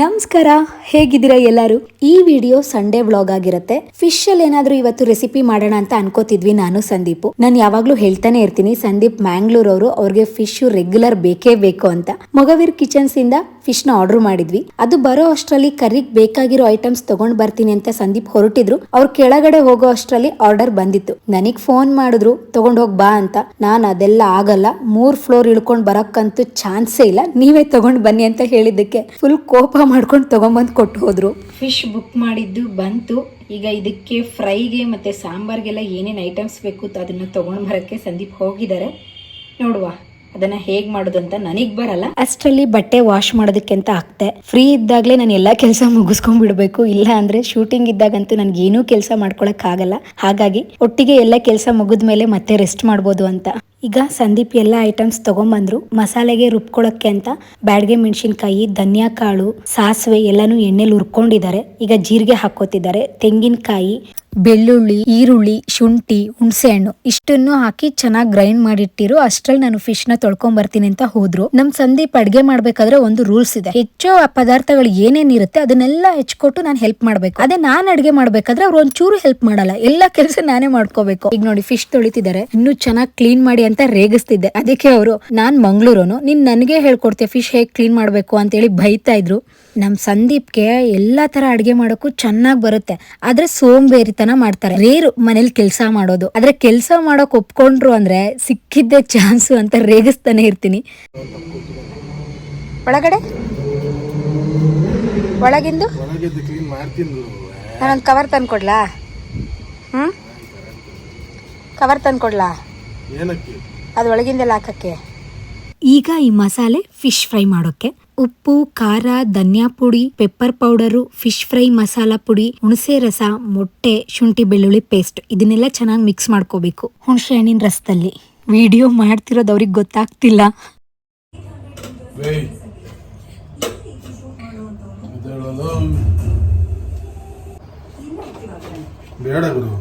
ನಮಸ್ಕಾರ, ಹೇಗಿದ್ದೀರಾ ಎಲ್ಲರೂ? ಈ ವಿಡಿಯೋ ಸಂಡೇ ವ್ಲಾಗ್ ಆಗಿರುತ್ತೆ. ಫಿಶ್ ಅಲ್ಲಿ ಏನಾದ್ರೂ ಇವತ್ತು ರೆಸಿಪಿ ಮಾಡೋಣ ಅಂತ ಅನ್ಕೋತಿದ್ವಿ ನಾನು, ಸಂದೀಪ್. ನಾನು ಯಾವಾಗ್ಲೂ ಹೇಳ್ತಾನೆ ಇರ್ತೀನಿ, ಸಂದೀಪ್ ಮ್ಯಾಂಗ್ಳೂರ್ ಅವರು ಅವ್ರಿಗೆ ಫಿಶ್ ರೆಗ್ಯುಲರ್ ಬೇಕೇ ಬೇಕು ಅಂತ. ಮೊಗವೀರ್ ಕಿಚನ್ಸ್ ಇಂದ ಫಿಶ್ನ ಆರ್ಡರ್ ಮಾಡಿದ್ವಿ. ಅದು ಬರೋ ಅಷ್ಟರಲ್ಲಿ ಕರಿಗ್ ಬೇಕಾಗಿರೋ ಐಟಮ್ಸ್ ತಗೊಂಡ್ ಬರ್ತೀನಿ ಅಂತ ಸಂದೀಪ್ ಹೊರಟಿದ್ರು. ಅವ್ರ ಕೆಳಗಡೆ ಹೋಗೋ ಅಷ್ಟರಲ್ಲಿ ಆರ್ಡರ್ ಬಂದಿತ್ತು. ನನಗ್ ಫೋನ್ ಮಾಡಿದ್ರು, ತಗೊಂಡ್ ಹೋಗ್ ಬಾ ಅಂತ. ನಾನ್ ಅದೆಲ್ಲ ಆಗಲ್ಲ. ಮೂರ್ ಫ್ಲೋರ್ ಇಳ್ಕೊಂಡ್ ಬರಕ್ಕಂತೂ ಚಾನ್ಸೇ ಇಲ್ಲ. ನೀವೇ ತಗೊಂಡ್ ಬನ್ನಿ ಅಂತ ಹೇಳಿದ್ದಕ್ಕೆ ಫುಲ್ ಕೋಪ ಮಾಡ್ಕೊಂಡು ತಗೊಂಬಂದ್ ಕೊಟ್ಟು ಹೋದ್ರು. ಫಿಶ್ ಬುಕ್ ಮಾಡಿದ್ದು ಬಂತು. ಈಗ ಇದಕ್ಕೆ ಫ್ರೈಗೆ ಮತ್ತೆ ಸಾಂಬಾರ್ಗೆಲ್ಲ ಏನೇನು ಐಟಮ್ಸ್ ಬೇಕು ಅದನ್ನ ತಗೊಂಡ್ ಬರಕ್ಕೆ ಸಂದೀಪ್ ಹೋಗಿದ್ದಾರೆ. ನೋಡುವ. ಅದನ್ನ ಹೇಗ್ ಮಾಡೋದು ಅಂತ ನನಗ್ ಬರಲ್ಲ. ಅಷ್ಟರಲ್ಲಿ ಬಟ್ಟೆ ವಾಶ್ ಮಾಡೋದಕ್ಕೆ ಅಂತ ಹಾಕ್ತೆ ಫ್ರೀ ಇದ್ದಾಗಲೇ ನಾನು ಎಲ್ಲಾ ಕೆಲಸ ಮುಗಿಸ್ಕೊಂಡ್ ಬಿಡ್ಬೇಕು ಇಲ್ಲ ಅಂದ್ರೆ ಶೂಟಿಂಗ್ ಇದ್ದಾಗಂತೂ ನನ್ಗೆ ಏನೂ ಕೆಲಸ ಮಾಡ್ಕೊಳಕ್ ಆಗಲ್ಲ. ಹಾಗಾಗಿ ಒಟ್ಟಿಗೆ ಎಲ್ಲ ಕೆಲಸ ಮುಗಿದ್ಮೇಲೆ ಮತ್ತೆ ರೆಸ್ಟ್ ಮಾಡ್ಬೋದು ಅಂತ. ಈಗ ಸಂದೀಪ್ ಎಲ್ಲ ಐಟಮ್ಸ್ ತಗೊಂಬಂದ್ರು. ಮಸಾಲೆಗೆ ರುಬ್ಕೊಳಕ್ಕೆ ಅಂತ ಬ್ಯಾಡ್ಗೆ ಮೆಣಸಿನ್ಕಾಯಿ, ಧನಿಯಾ ಕಾಳು, ಸಾಸಿವೆ ಎಲ್ಲಾನು ಎಣ್ಣೆಲಿ ಹುರ್ಕೊಂಡಿದ್ದಾರೆ. ಈಗ ಜೀರಿಗೆ ಹಾಕೋತಿದ್ದಾರೆ ತೆಂಗಿನಕಾಯಿ ಬೆಳ್ಳುಳ್ಳಿ, ಈರುಳ್ಳಿ, ಶುಂಠಿ, ಹುಣಸೆಹಣ್ಣು ಇಷ್ಟನ್ನು ಹಾಕಿ ಚೆನ್ನಾಗಿ ಗ್ರೈಂಡ್ ಮಾಡಿಟ್ಟಿರು. ಅಷ್ಟ್ರಲ್ಲಿ ನಾನು ಫಿಶ್ನ ತೊಳ್ಕೊಂಡ್ ಬರ್ತೀನಿ ಅಂತ ಹೋದ್ರು. ನಮ್ ಸಂದೀಪ್ ಅಡ್ಗೆ ಮಾಡ್ಬೇಕಾದ್ರೆ ಒಂದು ರೂಲ್ಸ್ ಇದೆ. ಹೆಚ್ಚು ಆ ಪದಾರ್ಥಗಳು ಏನೇನಿರುತ್ತೆ ಅದನ್ನೆಲ್ಲ ಹೆಚ್ಕೊಟ್ಟು ನಾನು ಹೆಲ್ಪ್ ಮಾಡ್ಬೇಕು. ಅದೇ ನಾನ್ ಅಡ್ಗೆ ಮಾಡ್ಬೇಕಾದ್ರೆ ಅವ್ರು ಒಂಚೂರು ಹೆಲ್ಪ್ ಮಾಡಲ್ಲ. ಎಲ್ಲ ಕೆಲಸ ನಾನೇ ಮಾಡ್ಕೋಬೇಕು. ಈಗ ನೋಡಿ ಫಿಶ್ ತೊಳಿತಿದ್ದಾರೆ. ಇನ್ನು ಚೆನ್ನಾಗಿ ಕ್ಲೀನ್ ಮಾಡಿ ಅಂತ ರೇಗಿಸ್ತಿದ್ದೆ. ಅದಕ್ಕೆ ಅವರು, ನಾನ್ ಮಂಗ್ಳೂರನು, ನೀನ್ ನನಗೆ ಹೇಳ್ಕೊಡ್ತೀಯ ಫಿಶ್ ಹೇಗ್ ಕ್ಲೀನ್ ಮಾಡ್ಬೇಕು ಅಂತ ಹೇಳಿ ಬೈತಾ ಇದ್ರು. ನಮ್ ಸಂದೀಪ್ಗೆ ಎಲ್ಲಾ ತರ ಅಡ್ಗೆ ಮಾಡೋಕ್ಕೂ ಚೆನ್ನಾಗ್ ಬರುತ್ತೆ. ಆದ್ರೆ ಸೋಂಬೇರಿತನ ಮಾಡ್ತಾರೆ. ರೇರು ಮನೇಲಿ ಕೆಲಸ ಮಾಡೋದು. ಆದ್ರೆ ಕೆಲಸ ಮಾಡೋಕ್ ಒಪ್ಕೊಂಡ್ರು ಅಂದ್ರೆ ಸಿಕ್ಕಿದ್ದೆ ಚಾನ್ಸು ಅಂತ ರೇಗಿಸ್ತಾನೆ ಇರ್ತೀನಿ. ಒಳಗಡೆ? ಒಳಗಿಂದು? ನಾನೊಂದು ಕವರ್ ತಂದ್ಕೊಡ್ಲಾ? ಹ್ಮ್? ಕವರ್ ತಂದ್ಕೊಡ್ಲಾ? ಏನಕ್ಕೆ? ಅದು ಒಳಗಿಂದೆಲ್ಲ ಹಾಕಕ್ಕೆ. ಈಗ ಈ ಮಸಾಲೆ ಫಿಶ್ ಫ್ರೈ ಮಾಡೋಕೆ ಉಪ್ಪು ಖಾರ ಧನಿಯಾ ಪುಡಿ pepper powder fish fry masala ಪುಡಿ ಹುಣಸೆ ರಸ ಮೊಟ್ಟೆ ಶುಂಠಿ ಬೆಳ್ಳುಳ್ಳಿ ಪೇಸ್ಟ್ ಇದನ್ನೆಲ್ಲ ಚೆನ್ನಾಗಿ ಮಿಕ್ಸ್ ಮಾಡ್ಕೋಬೇಕು. ಹುಣಸೆ ಹಣ್ಣಿನ ರಸದಲ್ಲಿ. ವಿಡಿಯೋ ಮಾಡ್ತಿರೋದು ಅವ್ರಿಗೆ ಗೊತ್ತಾಗ್ತಿಲ್ಲ. ಬೇಡ ಗುರು.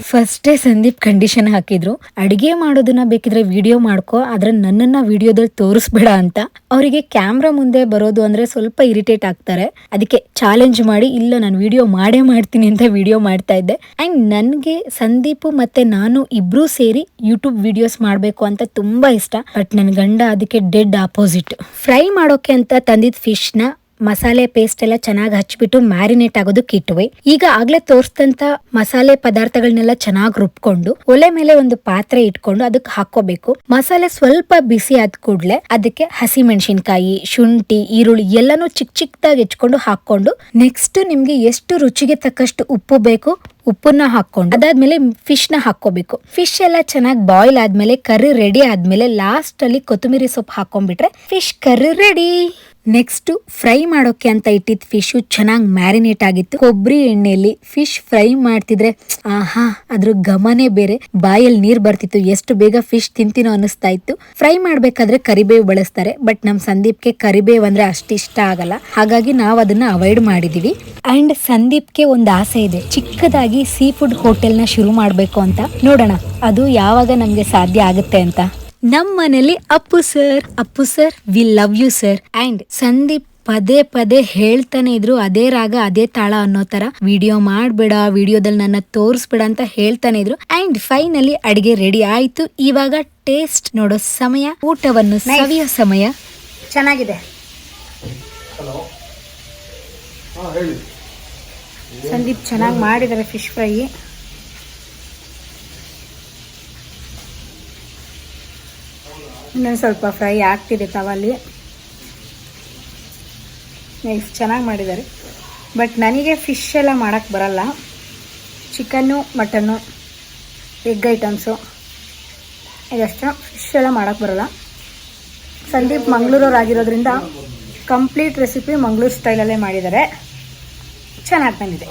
ಫಸ್ಟೇ ಸಂದೀಪ್ ಕಂಡೀಷನ್ ಹಾಕಿದ್ರು. ಅಡಿಗೆ ಮಾಡೋದನ್ನ ಬೇಕಿದ್ರೆ ವಿಡಿಯೋ ಮಾಡ್ಕೋ, ಆದ್ರೆ ನನ್ನನ್ನ ವಿಡಿಯೋದಲ್ಲಿ ತೋರಿಸ್ಬೇಡ ಅಂತ. ಅವರಿಗೆ ಕ್ಯಾಮ್ರಾ ಮುಂದೆ ಬರೋದು ಅಂದ್ರೆ ಸ್ವಲ್ಪ ಇರಿಟೇಟ್ ಆಗ್ತಾರೆ. ಅದಕ್ಕೆ ಚಾಲೆಂಜ್ ಮಾಡಿ, ಇಲ್ಲ, ನಾನು ವಿಡಿಯೋ ಮಾಡೇ ಮಾಡ್ತೀನಿ ಅಂತ ವಿಡಿಯೋ ಮಾಡ್ತಾ ಇದ್ದೆ. ಅಂಡ್ ನನಗೆ ಸಂದೀಪ್ ಮತ್ತೆ ನಾನು ಇಬ್ರು ಸೇರಿ ಯೂಟ್ಯೂಬ್ ವಿಡಿಯೋಸ್ ಮಾಡಬೇಕು ಅಂತ ತುಂಬಾ ಇಷ್ಟ. ಬಟ್ ನನ್ನ ಗಂಡ ಅದಕ್ಕೆ ಡೆಡ್ ಆಪೋಸಿಟ್ ಫ್ರೈ ಮಾಡೋಕೆ ಅಂತ ತಂದಿದ್ ಫಿಶ್ನ ಮಸಾಲೆ ಪೇಸ್ಟ್ ಎಲ್ಲ ಚೆನ್ನಾಗಿ ಹಚ್ಬಿಟ್ಟು ಮ್ಯಾರಿನೇಟ್ ಆಗೋದಕ್ಕೆ ಕಿಟ್ವೆ ಈಗ ಆಗ್ಲೇ ತೋರಿಸಿದಂತ ಮಸಾಲೆ ಪದಾರ್ಥಗಳನ್ನೆಲ್ಲ ಚೆನ್ನಾಗಿ ರುಬ್ಕೊಂಡು, ಒಲೆ ಮೇಲೆ ಒಂದು ಪಾತ್ರೆ ಇಟ್ಕೊಂಡು ಅದಕ್ಕೆ ಹಾಕೋಬೇಕು ಮಸಾಲೆ ಸ್ವಲ್ಪ ಬಿಸಿ ಆದ ಕೂಡ್ಲೆ ಅದಕ್ಕೆ ಹಸಿ ಮೆಣಸಿನ್ಕಾಯಿ ಶುಂಠಿ, ಈರುಳ್ಳಿ ಎಲ್ಲಾನು ಚಿಕ್ಕ ಚಿಕ್ಕದಾಗಿ ಹೆಚ್ಕೊಂಡು ಹಾಕೊಂಡು ನೆಕ್ಸ್ಟ್ ನಿಮ್ಗೆ ಎಷ್ಟು ರುಚಿಗೆ ತಕ್ಕಷ್ಟು ಉಪ್ಪು ಬೇಕು, ಉಪ್ಪನ್ನ ಹಾಕೊಂಡು ಅದಾದ್ಮೇಲೆ ಫಿಶ್ನ ಹಾಕೋಬೇಕು ಫಿಶ್ ಎಲ್ಲ ಚೆನ್ನಾಗಿ ಬಾಯ್ಲ್ ಆದ್ಮೇಲೆ ಕರ್ರಿ ರೆಡಿ ಆದ್ಮೇಲೆ ಲಾಸ್ಟ್ ಅಲ್ಲಿ ಕೊತ್ತಂಬರಿ ಸೊಪ್ಪು ಹಾಕೊಂಡ್ಬಿಟ್ರೆ fish curry ready next fry ಮಾಡೋಕೆ ಅಂತ ಇಟ್ಟಿದ್ ಫಿಶ್ ಚೆನ್ನಾಗಿ ಮ್ಯಾರಿನೇಟ್ ಆಗಿತ್ತು. ಕೊಬ್ಬರಿ ಎಣ್ಣೆಯಲ್ಲಿ ಫಿಶ್ ಫ್ರೈ ಮಾಡ್ತಿದ್ರೆ ಆಹಾ, ಅದ್ರ ಘಮನೇ ಬೇರೆ. ಬಾಯಲ್ಲಿ ನೀರ್ ಬರ್ತಿತ್ತು, ಎಷ್ಟು ಬೇಗ ಫಿಶ್ ತಿಂತೀನೋ ಅನಿಸ್ತಾ ಇತ್ತು. ಫ್ರೈ ಮಾಡ್ಬೇಕಾದ್ರೆ ಕರಿಬೇವು ಬಳಸ್ತಾರೆ, ಬಟ್ ನಮ್ ಸಂದೀಪ್ಗೆ ಕರಿಬೇವು ಅಂದ್ರೆ ಅಷ್ಟಿಷ್ಟ ಆಗಲ್ಲ. ಹಾಗಾಗಿ ನಾವು ಅದನ್ನ ಅವಾಯ್ಡ್ ಮಾಡಿದೀವಿ. ಅಂಡ್ ಸಂದೀಪ್ಗೆ ಒಂದು ಆಸೆ ಇದೆ, ಚಿಕ್ಕದಾಗಿ ಸೀ ಫುಡ್ ಹೋಟೆಲ್ನ ಶುರು ಮಾಡಬೇಕು ಅಂತ. ನೋಡೋಣ, ಅದು ಯಾವಾಗ ನಮ್ಗೆ ಸಾಧ್ಯ ಆಗುತ್ತೆ ಅಂತ. ನಮ್ಮ ಮನೇಲಿ Appu sir Appu sir we love you sir and Sandeep ಪದೇ ಪದೇ ಹೇಳ್ತಾನೆ ಇದ್ರು ಅದೇ ರಾಗ ಅದೇ ತಾಳ ಅನ್ನೋ ತರ. ವಿಡಿಯೋ ಮಾಡ್ಬೇಡ ವಿಡಿಯೋದಲ್ಲಿ ನನ್ನ ತೋರಿಸ್ಬೇಡ ಅಂತ ಹೇಳ್ತಾನೆ ಇದ್ರು. ಅಂಡ್ ಫೈನಲಿ ಅಡಿಗೆ ರೆಡಿ ಆಯ್ತು. ಇವಾಗ ಟೇಸ್ಟ್ ನೋಡೋ ಸಮಯ ಊಟವನ್ನು ಸವಿಯೋ ಸಮಯ. ಚೆನ್ನಾಗಿದೆ. ಹಾಂ ಹೇಳಿ. ಸಂದೀಪ್ ಚೆನ್ನಾಗಿ ಮಾಡಿದ್ದಾರೆ ಫಿಶ್ ಫ್ರೈ ಇನ್ನೊಂದು ಸ್ವಲ್ಪ ಫ್ರೈ ಆಗ್ತಿದೆ ತವಲ್ಲಿ. ನೆಕ್ಸ್ಟ್ ಚೆನ್ನಾಗಿ ಮಾಡಿದ್ದಾರೆ. ಬಟ್ ನನಗೆ ಫಿಶ್ ಎಲ್ಲ ಮಾಡೋಕ್ಕೆ ಬರಲ್ಲ. ಚಿಕನ್ನು ಮಟನ್ನು ಎಗ್ ಐಟಮ್ಸು ಇದಷ್ಟು. ಫಿಶ್ ಎಲ್ಲ ಮಾಡೋಕ್ಕೆ ಬರಲ್ಲ. ಸಂದೀಪ್ ಮಂಗಳೂರವ್ರು ಆಗಿರೋದ್ರಿಂದ ಕಂಪ್ಲೀಟ್ ರೆಸಿಪಿ ಮಂಗಳೂರು ಸ್ಟೈಲಲ್ಲೇ ಮಾಡಿದ್ದಾರೆ. ಚೆನ್ನಾಗಿ ಬಂದಿದೆ.